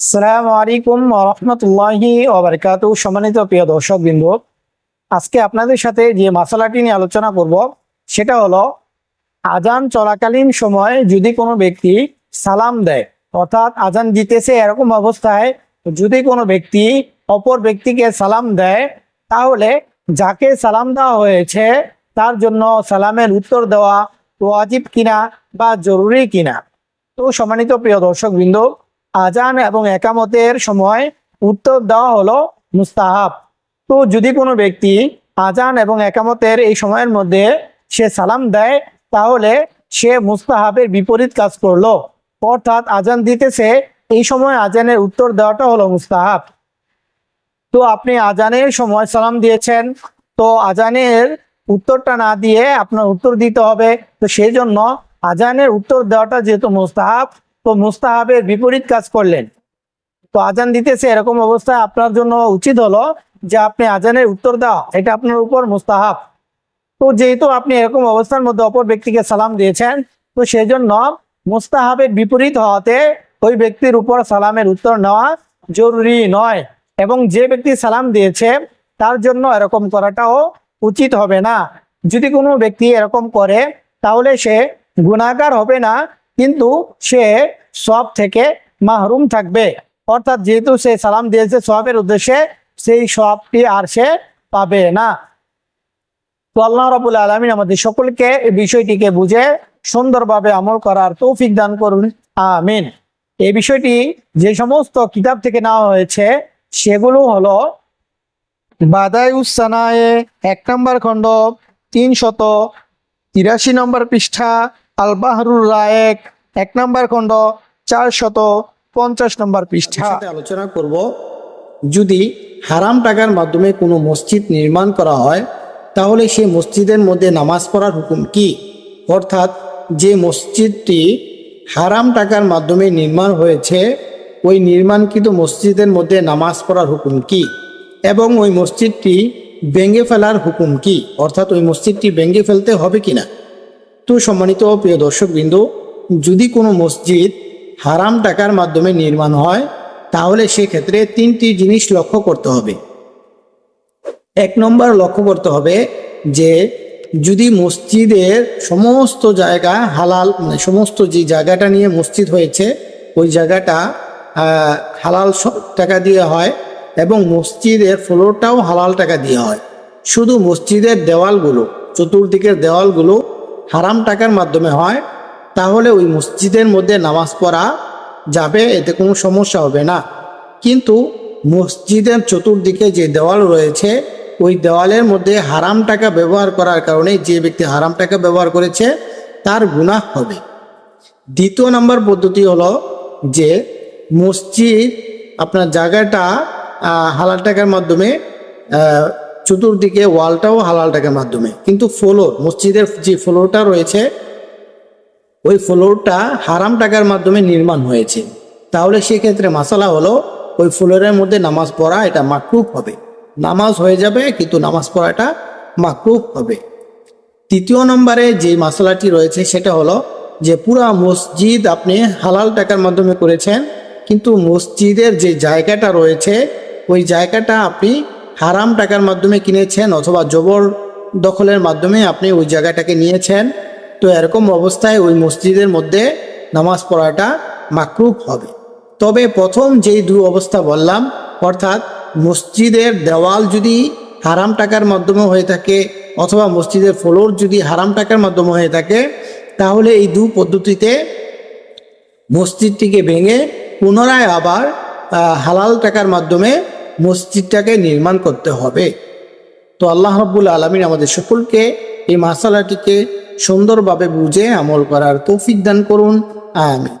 আসসালামু আলাইকুম রহমতুল্লাহি ওবরকাত সম্মানিত প্রিয় দর্শক বিন্দু, আজকে আপনাদের সাথে যে মশলাটি নিয়ে আলোচনা করব, সেটা হলো আজান চলাকালীন সময় যদি কোনো ব্যক্তি সালাম দেয়, অর্থাৎ আজান দিতেছে এরকম অবস্থায় যদি কোনো ব্যক্তি অপর ব্যক্তিকে সালাম দেয়, তাহলে যাকে সালাম দেওয়া হয়েছে তার জন্য সালামের উত্তর দেওয়া ওয়াজিব কিনা বা জরুরি কিনা। তো সম্মানিত প্রিয় দর্শক বিন্দু আজান এবং একামতের সময় উত্তর দেওয়া হলো মুস্তাহাব। তো যদি কোনো ব্যক্তি আজান এবং একামতের এই সময়ের মধ্যে সে সালাম দেয়, তাহলে সে মুস্তাহাবের বিপরীত কাজ করল। অর্থাৎ আজান দিতেছে, এই সময় আজানের উত্তর দেওয়াটা হলো মুস্তাহাব। তো আপনি আজানের সময় সালাম দিয়েছেন, তো আজানের উত্তরটা না দিয়ে আপনার উত্তর দিতে হবে। তো সেই জন্য আজানের উত্তর দেওয়াটা যেহেতু মুস্তাহাব তো মুস্তাহাবের বিপরীত কাজ করলেন। তো আজান দিতেছে এরকম অবস্থায় আপনার জন্য উচিত হলো যে আপনি আজানের উত্তর দেওয়া এটা আপনার উপর মুস্তাহাব। তো যেহেতু আপনি এরকম অবস্থার মধ্যে অপর ব্যক্তিকে সালাম দিয়েছেন, তো সেই জন্য মুস্তাহাবের বিপরীত হওয়াতে ওই ব্যক্তির উপর সালামের উত্তর নেওয়া জরুরি নয় এবং যে ব্যক্তি সালাম দিয়েছে, তার জন্য এরকম করাটাও উচিত হবে না। যদি কোনো ব্যক্তি এরকম করে, তাহলে সে গুণাকার হবে না কিন্তু সে সব থেকে মাহরুম থাকবে। অর্থাৎ যেহেতু সে সালাম দিয়েছে সবের উদ্দেশ্যে, সেই সবটি আর সে পাবে না। তো আল্লাহ রাবুল আলমিন আমাদের সকলকে এই বিষয়টিকে বুঝে সুন্দরভাবে আমল করার তৌফিক দান করুন। আমিন। এই বিষয়টি যে সমস্ত কিতাব থেকে নেওয়া হয়েছে, সেগুলো হলো বাদাই উসানায়ে এক নম্বর খণ্ড, তিন শত তিরাশি নম্বর পৃষ্ঠা আল বাহরুর রায়েক এক নম্বর খণ্ড চার শত পঞ্চাশ নম্বর পৃষ্ঠা। আলোচনা করব, যদি হারাম টাকার মাধ্যমে কোনো মসজিদ নির্মাণ করা হয়, তাহলে সেই মসজিদের মধ্যে নামাজ পড়ার হুকুম কি? অর্থাৎ, যে মসজিদটি হারাম টাকার মাধ্যমে নির্মাণ হয়েছে, ওই নির্মাণকৃত মসজিদের মধ্যে নামাজ পড়ার হুকুম কি? এবং ওই মসজিদটি ভেঙে ফেলার হুকুম কি? অর্থাৎ ওই মসজিদটি ভেঙে ফেলতে হবে কিনা? তো সম্মানিত প্রিয় দর্শক বিন্দু যদি কোনো মসজিদ হারাম টাকার মাধ্যমে নির্মাণ হয়, তাহলে সেক্ষেত্রে তিনটি জিনিস লক্ষ্য করতে হবে। এক নম্বর লক্ষ্য করতে হবে যে যদি মসজিদের সমস্ত জায়গা হালাল মানে সমস্ত যে জায়গাটা নিয়ে মসজিদ হয়েছে, ওই জায়গাটা হালাল টাকা দিয়ে হয় এবং মসজিদের ফ্লোরটাও হালাল টাকা দিয়ে হয়। শুধু মসজিদের দেওয়ালগুলো, চতুর্দিকের দেওয়ালগুলো হারাম টাকার মাধ্যমে হয়, তাহলে ওই মসজিদের মধ্যে নামাজ পড়া যাবে, এতে কোনো সমস্যা হবে না। কিন্তু মসজিদের চতুর্দিকে যে দেওয়াল রয়েছে, ওই দেওয়ালের মধ্যে হারাম টাকা ব্যবহার করার কারণে যে ব্যক্তি হারাম টাকা ব্যবহার করেছে, তার গুনাহ হবে। দ্বিতীয় নম্বর পদ্ধতি হলো যে মসজিদ আপনার জায়গাটা হালাল টাকার মাধ্যমে চতুর্দিকে ওয়ালটাও হালাল টাকার মাধ্যমে। কিন্তু ফ্লোর, মসজিদের যে ফ্লোরটা রয়েছে, ওই ফ্লোরটা হারাম টাকার মাধ্যমে নির্মাণ হয়েছে। তাহলে সেক্ষেত্রে মাসালা হলো, ওই ফ্লোরের মধ্যে নামাজ পড়া এটা মাকরুফ হবে। নামাজ হয়ে যাবে, কিন্তু নামাজ পড়াটা মাকরুফ হবে। তৃতীয় নম্বরে যে মশলাটি রয়েছে, সেটা হলো যে পুরা মসজিদ আপনি হালাল টাকার মাধ্যমে করেছেন, কিন্তু মসজিদের যে জায়গাটা রয়েছে, ওই জায়গাটা আপনি হারাম টাকার মাধ্যমে কিনেছেন অথবা জবর দখলের মাধ্যমে আপনি ওই জায়গাটাকে নিয়েছেন, তো এরকম অবস্থায় ওই মসজিদের মধ্যে নামাজ পড়াটা মাকরুফ হবে। তবে প্রথম যেই দু অবস্থা বললাম, অর্থাৎ মসজিদের দেওয়াল যদি হারাম টাকার মাধ্যমে হয়ে থাকে অথবা মসজিদের ফ্লোর যদি হারাম টাকার মাধ্যমে হয়ে থাকে, তাহলে এই দু পদ্ধতিতে মসজিদটিকে ভেঙে পুনরায় আবার হালাল টাকার মাধ্যমে মসজিদটাকে নির্মাণ করতে হবে। তো আল্লাহ রব্বুল আলমিন আমাদের সকলকে এই মাসালাটিকে সুন্দরভাবে বুঝে আমল করার তৌফিক দান করুন। আমি